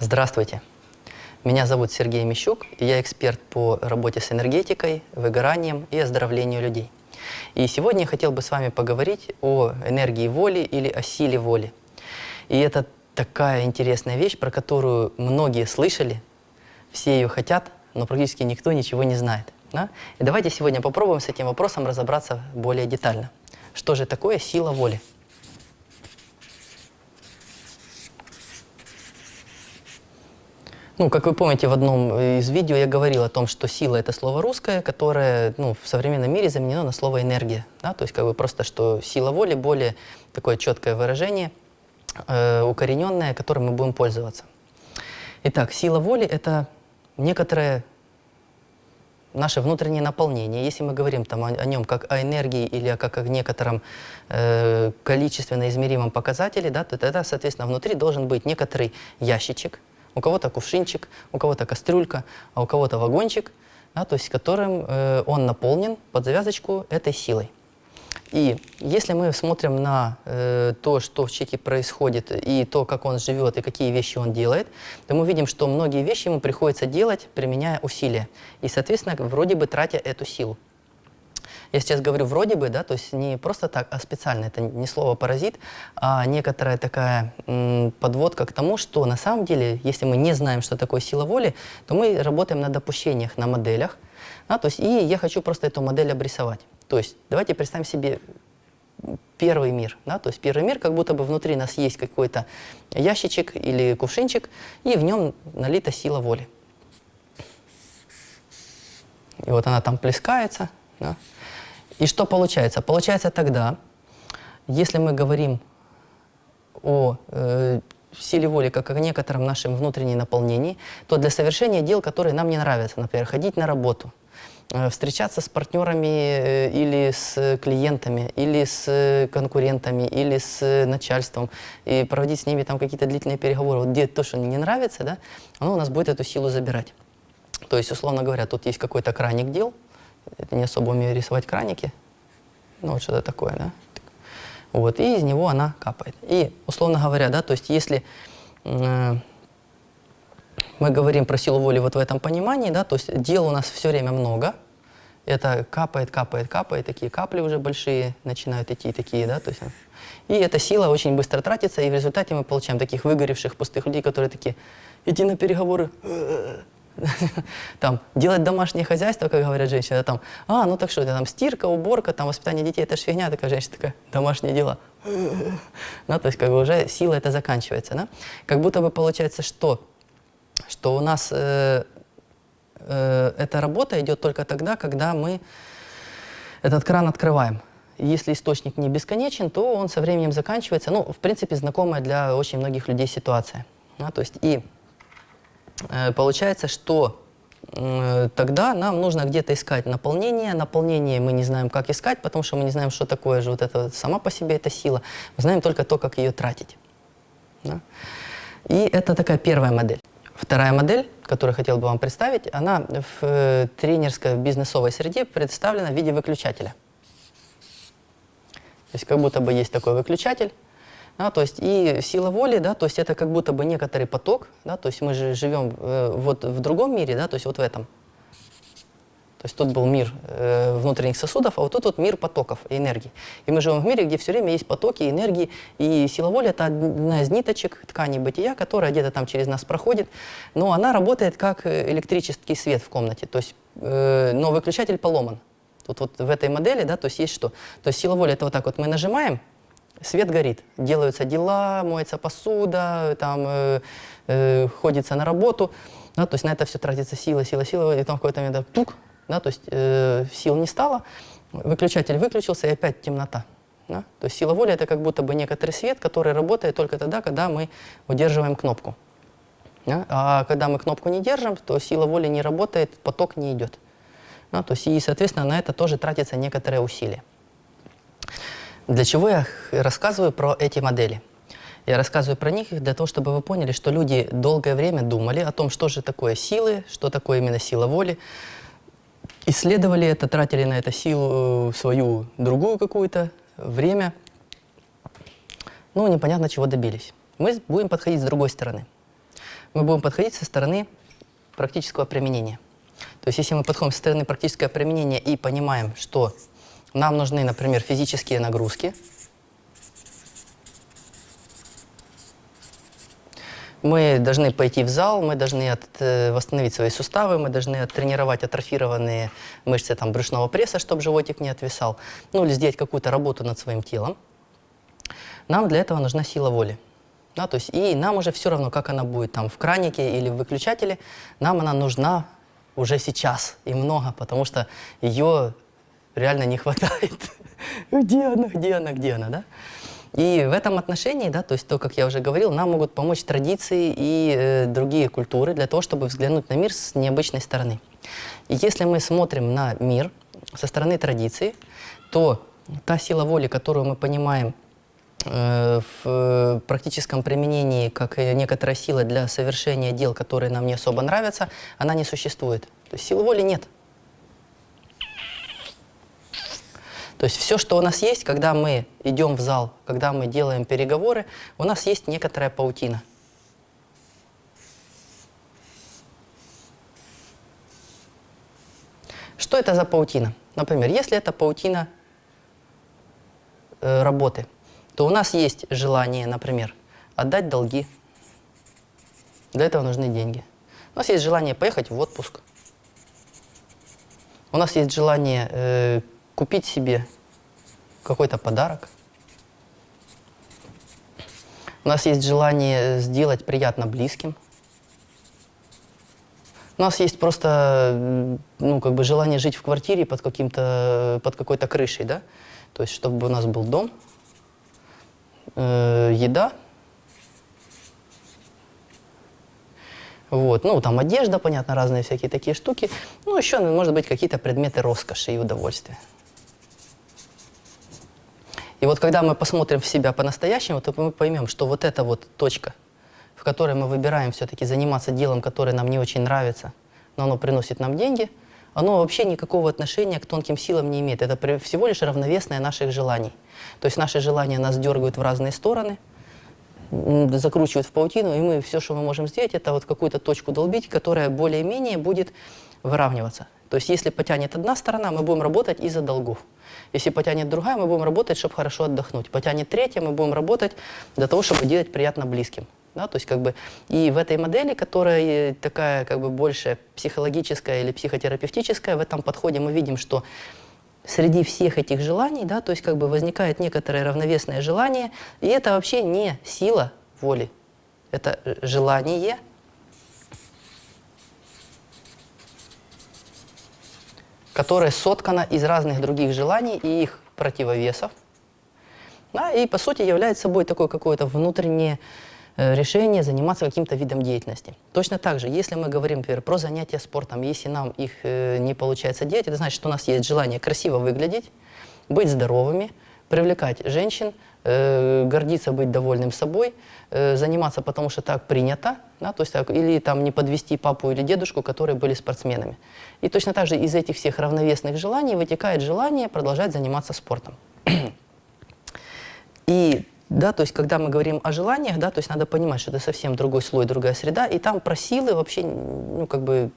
Здравствуйте. Меня зовут Сергей Мищук, и я эксперт по работе с энергетикой, выгоранием и оздоровлению людей. И сегодня я хотел бы с вами поговорить о энергии воли или о силе воли. И это такая интересная вещь, про которую многие слышали, все ее хотят, но практически никто ничего не знает. Да? И давайте сегодня попробуем с этим вопросом разобраться более детально. Что же такое сила воли? Ну, как вы помните, в одном из видео я говорил о том, что сила – это слово русское, которое ну, в современном мире заменено на слово энергия. Да? То есть как бы просто, что сила воли – более такое четкое выражение, э, укорененное, которым мы будем пользоваться. Итак, сила воли – это некоторое наше внутреннее наполнение. Если мы говорим там, о, о нем как о энергии или как о некотором э, количественно измеримом показателе, да, то тогда, соответственно, внутри должен быть некоторый ящичек, у кого-то кувшинчик, у кого-то кастрюлька, а у кого-то вагончик, да, то есть которым э, он наполнен под завязочку этой силой. И если мы смотрим на э, то, что в человеке происходит, и то, как он живет, и какие вещи он делает, то мы видим, что многие вещи ему приходится делать, применяя усилия. И, соответственно, вроде бы тратя эту силу. Я сейчас говорю вроде бы, да, то есть не просто так, а специально. Это не слово паразит, а некоторая такая м, подводка к тому, что на самом деле, если мы не знаем, что такое сила воли, то мы работаем на допущениях, на моделях. Да, то есть, и я хочу просто эту модель обрисовать. То есть давайте представим себе первый мир. Да? То есть первый мир, как будто бы внутри нас есть какой-то ящичек или кувшинчик, и в нем налита сила воли. И вот она там плескается. Да? И что получается? Получается тогда, если мы говорим о э, силе воли как о некотором нашем внутреннем наполнении, то для совершения дел, которые нам не нравятся, например, ходить на работу, э, встречаться с партнерами э, или с клиентами, или с конкурентами, или с начальством, и проводить с ними там какие-то длительные переговоры, вот где то, что не нравится, да, оно у нас будет эту силу забирать. То есть, условно говоря, тут есть какой-то краник дел, не особо умею рисовать краники, ну вот что-то такое, да. Вот, и из него она капает. И, условно говоря, да, то есть если э, мы говорим про силу воли вот в этом понимании, да, то есть дел у нас все время много, это капает, капает, капает, такие капли уже большие начинают идти, такие, да, то есть, и эта сила очень быстро тратится, и в результате мы получаем таких выгоревших, пустых людей, которые такие, иди на переговоры, там, делать домашнее хозяйство, как говорят женщины, там, а, ну так что, там, стирка, уборка, там, воспитание детей, это же фигня, такая женщина такая, домашние дела. ну, то есть, как бы уже сила это заканчивается, да? Как будто бы получается, что, что у нас э, э, эта работа идет только тогда, когда мы этот кран открываем. Если источник не бесконечен, то он со временем заканчивается. Ну, в принципе, знакомая для очень многих людей ситуация. Да? То есть и получается, что э, тогда нам нужно где-то искать наполнение. Наполнение мы не знаем, как искать, потому что мы не знаем, что такое же вот это сама по себе эта сила. Мы знаем только то, как ее тратить. Да? И это такая первая модель. Вторая модель, которую хотел бы вам представить, она в э, тренерской бизнесовой среде представлена в виде выключателя. То есть как будто бы есть такой выключатель, да, то есть и сила воли, да, то есть это как будто бы некоторый поток, да, то есть мы же живем э, вот в другом мире, да, то есть вот в этом. То есть тут был мир э, внутренних сосудов, а вот тут вот мир потоков и энергии. И мы живем в мире, где все время есть потоки энергии, и сила воли – это одна из ниточек ткани бытия, которая где-то там через нас проходит, но она работает как электрический свет в комнате, то есть, э, но выключатель поломан. Тут вот в этой модели, да, то есть есть что? То есть сила воли – это вот так вот мы нажимаем, свет горит, делаются дела, моется посуда, там э, э, ходится на работу, да, то есть на это все тратится сила, сила, сила, и там какой-то момент тук, да, то есть э, сил не стало, выключатель выключился, и опять темнота. Да? То есть сила воли – это как будто бы некоторый свет, который работает только тогда, когда мы удерживаем кнопку. Да? А когда мы кнопку не держим, то сила воли не работает, поток не идет. Да? То есть, и, соответственно, на это тоже тратится некоторое усилие. Для чего я рассказываю про эти модели? Я рассказываю про них для того, чтобы вы поняли, что люди долгое время думали о том, что же такое силы, что такое именно сила воли. Исследовали это, тратили на это силу свою другую какую-то, время. Ну, непонятно, чего добились. Мы будем подходить с другой стороны. мы будем подходить со стороны практического применения. То есть если мы подходим со стороны практического применения и понимаем, что нам нужны, например, физические нагрузки, мы должны пойти в зал, мы должны от- э, восстановить свои суставы, мы должны оттренировать атрофированные мышцы там, брюшного пресса, чтобы животик не отвисал, ну или сделать какую-то работу над своим телом. Нам для этого нужна сила воли. Да, то есть, и нам уже все равно, как она будет там в кранике или в выключателе, нам она нужна уже сейчас и много, потому что ее реально не хватает. Где она, где она, где она, да? И в этом отношении, да, то есть то, как я уже говорил, нам могут помочь традиции и э, другие культуры для того, чтобы взглянуть на мир с необычной стороны. И если мы смотрим на мир со стороны традиции, то та сила воли, которую мы понимаем э, в э, практическом применении как некоторая сила для совершения дел, которые нам не особо нравятся, она не существует. То есть силы воли нет. То есть все, что у нас есть, когда мы идем в зал, когда мы делаем переговоры, у нас есть некоторая паутина. Что это за паутина? Например, если это паутина э, работы, то у нас есть желание, например, отдать долги. Для этого нужны деньги. У нас есть желание поехать в отпуск. У нас есть желание э, купить себе какой-то подарок. У нас есть желание сделать приятно близким. У нас есть просто, ну, как бы желание жить в квартире под каким-то, под какой-то крышей, да? То есть, чтобы у нас был дом, э, еда, Вот, ну, там одежда, понятно, разные всякие такие штуки. Ну, еще, может быть, какие-то предметы роскоши и удовольствия. И вот когда мы посмотрим в себя по-настоящему, то мы поймем, что вот эта вот точка, в которой мы выбираем все-таки заниматься делом, которое нам не очень нравится, но оно приносит нам деньги, оно вообще никакого отношения к тонким силам не имеет. Это всего лишь равновесное наших желаний. То есть наши желания нас дергают в разные стороны, закручивают в паутину, и мы все, что мы можем сделать, это вот какую-то точку долбить, которая более-менее будет выравниваться. То есть если потянет одна сторона, мы будем работать из-за долгов. Если потянет другая, мы будем работать, чтобы хорошо отдохнуть. Потянет третья, мы будем работать для того, чтобы делать приятно близким. Да, то есть как бы и в этой модели, которая э, такая как бы больше психологическая или психотерапевтическая, в этом подходе мы видим, что среди всех этих желаний, да, то есть как бы возникает некоторое равновесное желание, и это вообще не сила воли, это э, желание, которое соткано из разных других желаний и их противовесов, да, и по сути является собой такое какое-то внутреннее э, решение заниматься каким-то видом деятельности. Точно так же, если мы говорим, например, про занятия спортом, если нам их э, не получается делать, это значит, что у нас есть желание красиво выглядеть, быть здоровыми, привлекать женщин, э, гордиться быть довольным собой, э, заниматься, потому что так принято, да, то есть так, или там не подвести папу или дедушку, которые были спортсменами. И точно так же из этих всех равновесных желаний вытекает желание продолжать заниматься спортом. И да, то есть, когда мы говорим о желаниях, да, то есть надо понимать, что это совсем другой слой, другая среда, и там про силы вообще, ну, как бы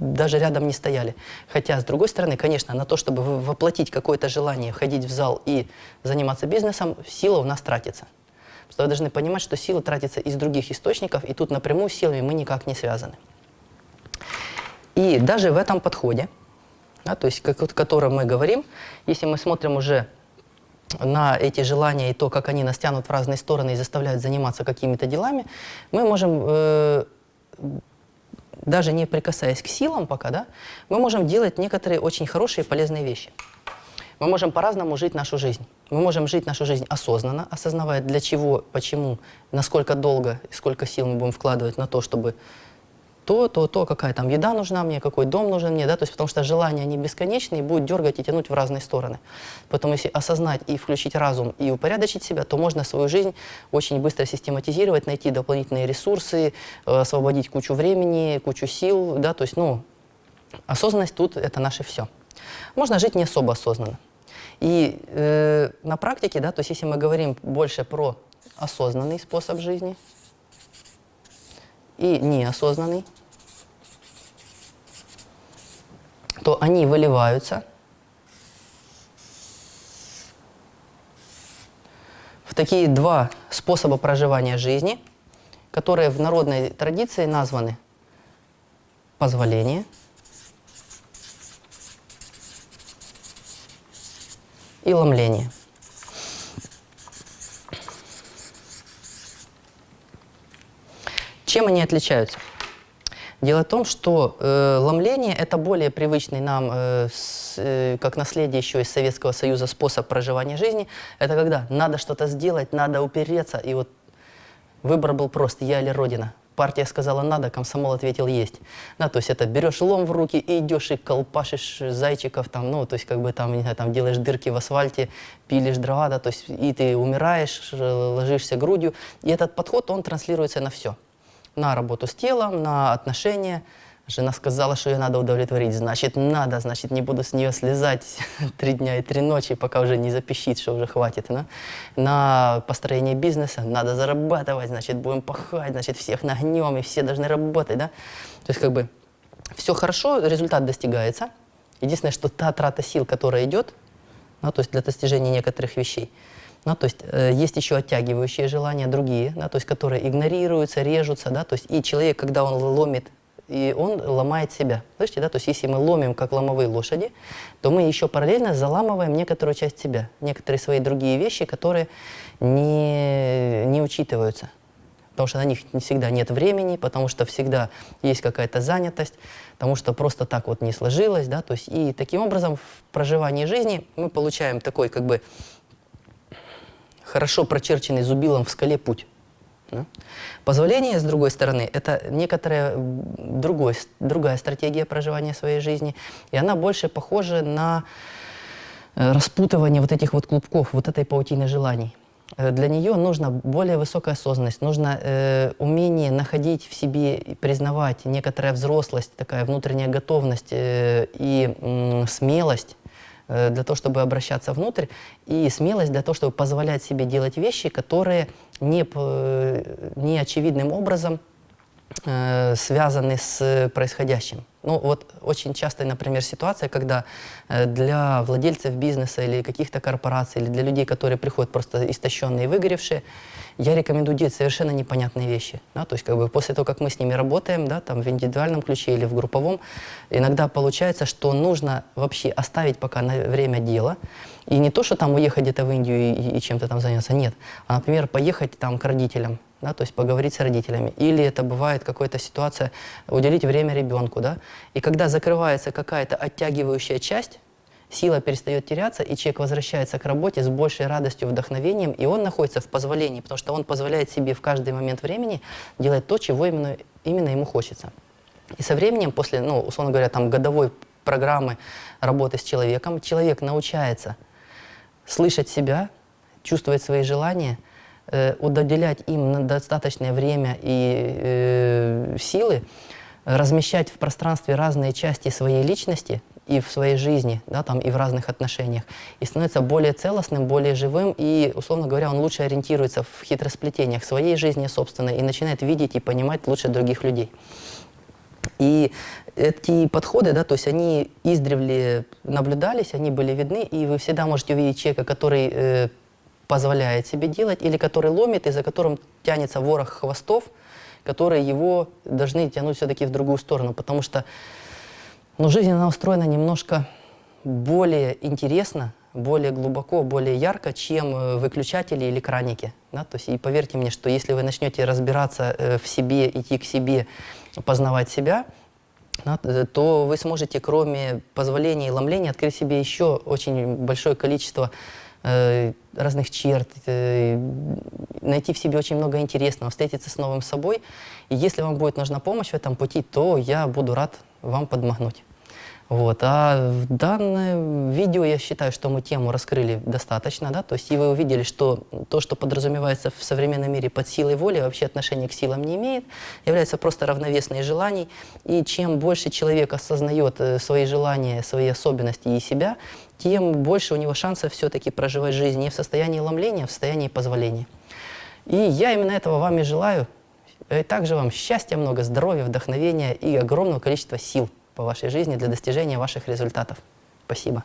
даже рядом не стояли. Хотя, с другой стороны, конечно, на то, чтобы воплотить какое-то желание, ходить в зал и заниматься бизнесом, сила у нас тратится. Потому что вы должны понимать, что сила тратится из других источников, и тут напрямую с силами мы никак не связаны. И даже в этом подходе, да, то есть как, о котором мы говорим, если мы смотрим уже на эти желания и то, как они нас тянут в разные стороны и заставляют заниматься какими-то делами, мы можем, э, даже не прикасаясь к силам пока, да, мы можем делать некоторые очень хорошие и полезные вещи. Мы можем по-разному жить нашу жизнь. Мы можем жить нашу жизнь осознанно, осознавая, для чего, почему, насколько долго сколько сил мы будем вкладывать на то, чтобы то, то, то, какая там еда нужна мне, какой дом нужен мне, да, то есть потому что желания, они бесконечные, будут дергать и тянуть в разные стороны. Поэтому если осознать и включить разум и упорядочить себя, то можно свою жизнь очень быстро систематизировать, найти дополнительные ресурсы, э, освободить кучу времени, кучу сил, да, то есть, ну, осознанность тут это наше все. Можно жить не особо осознанно. И э, на практике, да, то есть если мы говорим больше про осознанный способ жизни, и неосознанный, то они выливаются в такие два способа проживания жизни, которые в народной традиции названы позволение и ломление. Чем они отличаются? Дело в том, что э, ломление – это более привычный нам, э, с, э, как наследие еще из Советского Союза, способ проживания жизни. Это когда надо что-то сделать, надо упереться, и вот выбор был прост – я или Родина. Партия сказала «надо», комсомол ответил «есть». Да, то есть это берешь лом в руки и идешь и колпашишь зайчиков, там, ну, то есть как бы там, не знаю, там делаешь дырки в асфальте, пилишь дрова, да, то есть и ты умираешь, ложишься грудью. И этот подход, он транслируется на все на работу с телом, на отношения. Жена сказала, что ее надо удовлетворить. Значит, надо, значит, не буду с нее слезать три дня и три ночи, пока уже не запищит, что уже хватит. Да? На построение бизнеса надо зарабатывать, значит, будем пахать, значит, всех нагнем, и все должны работать. Да? То есть, как бы, все хорошо, результат достигается. Единственное, что та трата сил, которая идет, ну, то есть для достижения некоторых вещей, да, то есть э, есть еще оттягивающие желания, другие, да, то есть которые игнорируются, режутся, да, то есть и человек, когда он ломит, и он ломает себя. Слышите, да, то есть если мы ломим, как ломовые лошади, то мы еще параллельно заламываем некоторую часть себя, некоторые свои другие вещи, которые не, не учитываются. Потому что на них не всегда нет времени, потому что всегда есть какая-то занятость, потому что просто так вот не сложилось, да, то есть и таким образом в проживании жизни мы получаем такой как бы хорошо прочерченный зубилом в скале путь. Да? Позволение, с другой стороны, это некоторая другой, другая стратегия проживания своей жизни, и она больше похожа на э, распутывание вот этих вот клубков, вот этой паутины желаний. Э, для нее нужна более высокая осознанность, нужно э, умение находить в себе и признавать некоторая взрослость, такая внутренняя готовность э, и э, смелость для того, чтобы обращаться внутрь, и смелость для того, чтобы позволять себе делать вещи, которые не, не очевидным образом э, связаны с происходящим. Ну вот очень частая, например, ситуация, когда э, для владельцев бизнеса или каких-то корпораций, или для людей, которые приходят просто истощенные и выгоревшие, я рекомендую делать совершенно непонятные вещи. Да? То есть как бы после того, как мы с ними работаем, да, там, в индивидуальном ключе или в групповом, иногда получается, что нужно вообще оставить пока на время дело, и не то, что там уехать где-то в Индию и, и чем-то там заняться, нет, а, например, поехать там к родителям, да, то есть поговорить с родителями. Или это бывает какая-то ситуация, уделить время ребенку, да. И когда закрывается какая-то оттягивающая часть, сила перестает теряться, и человек возвращается к работе с большей радостью, вдохновением, и он находится в позволении, потому что он позволяет себе в каждый момент времени делать то, чего именно, именно ему хочется. И со временем, после, ну, условно говоря, там, годовой программы работы с человеком, человек научается слышать себя, чувствовать свои желания, уделять им достаточное время и э, силы, размещать в пространстве разные части своей личности и в своей жизни, да, там, и в разных отношениях, и становится более целостным, более живым, и, условно говоря, он лучше ориентируется в хитросплетениях своей жизни собственной и начинает видеть и понимать лучше других людей. И эти подходы, да, то есть они издревле наблюдались, они были видны, и вы всегда можете увидеть человека, который э, позволяет себе делать, или который ломит, и за которым тянется ворох хвостов, которые его должны тянуть все-таки в другую сторону, потому что ну, жизнь, она устроена немножко более интересно, более глубоко, более ярко, чем э, выключатели или краники. Да? То есть, и поверьте мне, что если вы начнете разбираться э, в себе, идти к себе, познавать себя, э, то вы сможете, кроме позволения и ломления, открыть себе еще очень большое количество разных черт, э, найти в себе очень много интересного, встретиться с новым собой. И если вам будет нужна помощь в этом пути, то я буду рад вам подмахнуть. Вот. А в данном видео я считаю, что мы тему раскрыли достаточно, да, то есть и вы увидели, что то, что подразумевается в современном мире под силой воли, вообще отношения к силам не имеет, является просто равновесной желаний, и чем больше человек осознает э, свои желания, свои особенности и себя, тем больше у него шансов все-таки проживать жизнь не в состоянии ломления, а в состоянии позволения. И я именно этого вам и желаю, И также вам счастья много, здоровья, вдохновения и огромного количества сил по вашей жизни для достижения ваших результатов. Спасибо.